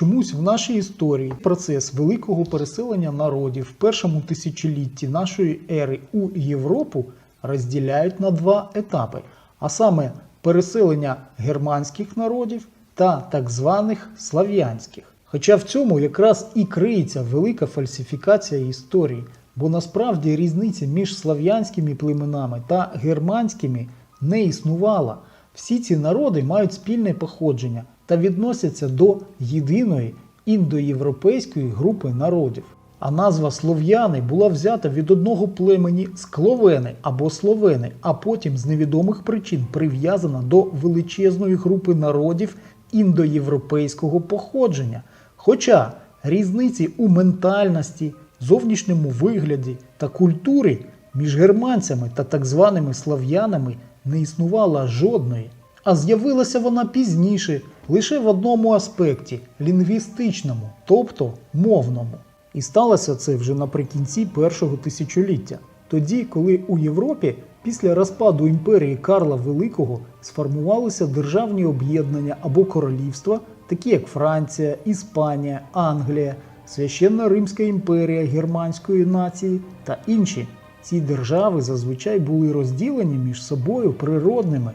Чомусь в нашій історії процес великого переселення народів в першому тисячолітті нашої ери у Європу розділяють на два етапи, а саме переселення германських народів та так званих слав'янських. Хоча в цьому якраз і криється велика фальсифікація історії, бо насправді різниці між слав'янськими племенами та германськими не існувала. Всі ці народи мають спільне походження та відносяться до єдиної індоєвропейської групи народів. А назва слов'яни була взята від одного племені скловени або словени, а потім з невідомих причин прив'язана до величезної групи народів індоєвропейського походження. Хоча різниці у ментальності, зовнішньому вигляді та культурі між германцями та так званими слав'янами не існувало жодної, а з'явилася вона пізніше лише в одному аспекті лінгвістичному, тобто мовному. І сталося це вже наприкінці першого тисячоліття, тоді, коли у Європі після розпаду імперії Карла Великого сформувалися державні об'єднання або королівства, такі як Франція, Іспанія, Англія, Священна Римська імперія германської нації та інші. Ці держави зазвичай були розділені між собою природними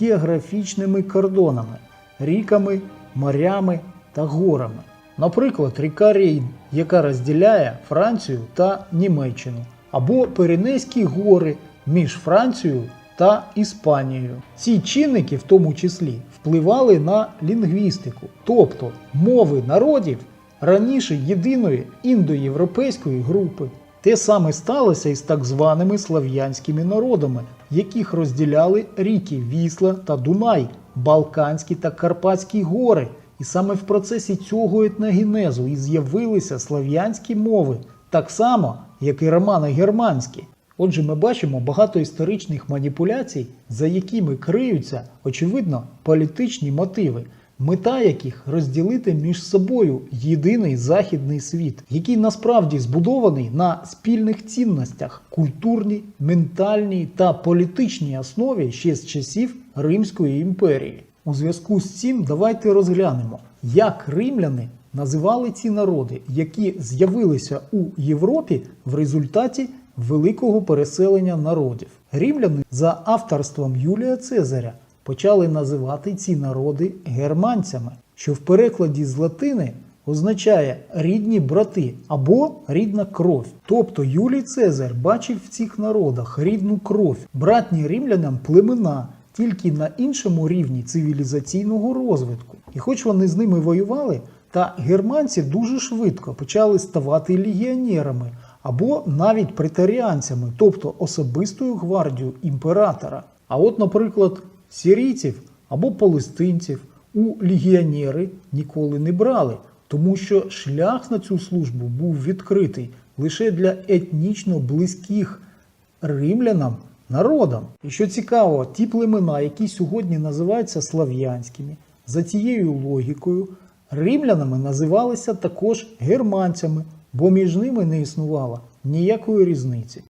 географічними кордонами, ріками, морями та горами. Наприклад, ріка Рейн, яка розділяє Францію та Німеччину, або Пиренейські гори між Францією та Іспанією. Ці чинники, в тому числі, впливали на лінгвістику, тобто мови народів раніше єдиної індоєвропейської групи. Те саме сталося із так званими слав'янськими народами, яких розділяли ріки Вісла та Дунай, Балканські та Карпатські гори. І саме в процесі цього етногенезу і з'явилися слав'янські мови, так само, як і романо-германські. Отже, ми бачимо багато історичних маніпуляцій, за якими криються, очевидно, політичні мотиви, мета яких розділити між собою єдиний західний світ, який насправді збудований на спільних цінностях культурній, ментальній та політичній основі ще з часів Римської імперії. У зв'язку з цим давайте розглянемо, як римляни називали ці народи, які з'явилися у Європі в результаті великого переселення народів. Римляни за авторством Юлія Цезаря почали називати ці народи германцями, що в перекладі з латини означає рідні брати або рідна кров. Тобто Юлій Цезар бачив в цих народах рідну кров, братні римлянам племена тільки на іншому рівні цивілізаційного розвитку. І хоч вони з ними воювали, та германці дуже швидко почали ставати легіонерами або навіть претаріанцями, тобто особистою гвардією імператора. А от, наприклад, сірійців або палестинців у легіонери ніколи не брали, тому що шлях на цю службу був відкритий лише для етнічно близьких римлянам народам. І що цікаво, ті племена, які сьогодні називаються слав'янськими, за цією логікою, римлянами називалися також германцями, бо між ними не існувало ніякої різниці.